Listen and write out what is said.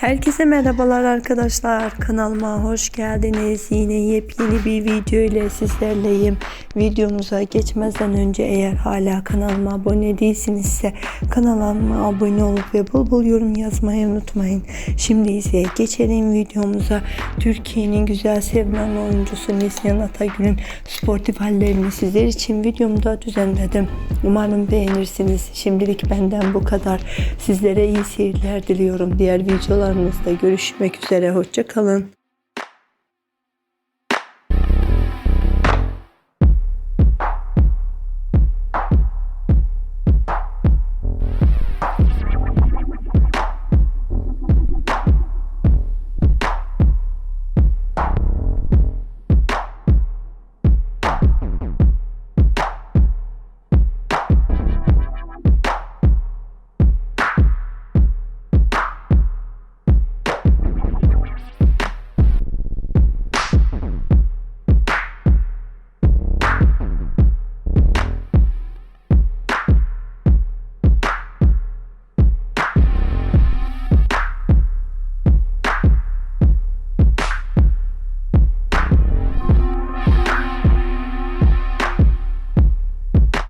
Herkese merhabalar arkadaşlar. Kanalıma hoş geldiniz. Yine yepyeni bir video ile sizlerleyim. Videomuza geçmeden önce eğer hala kanalıma abone değilsinizse kanalıma abone olup ve bol bol yorum yazmayı unutmayın. Şimdi ise geçelim videomuza. Türkiye'nin güzel sevilen oyuncusu Neslihan Atagül'ün sportif hallerini sizler için videomda düzenledim. Umarım beğenirsiniz. Şimdilik benden bu kadar. Sizlere iyi seyirler diliyorum. Diğer videolarımızda görüşmek üzere. Hoşçakalın.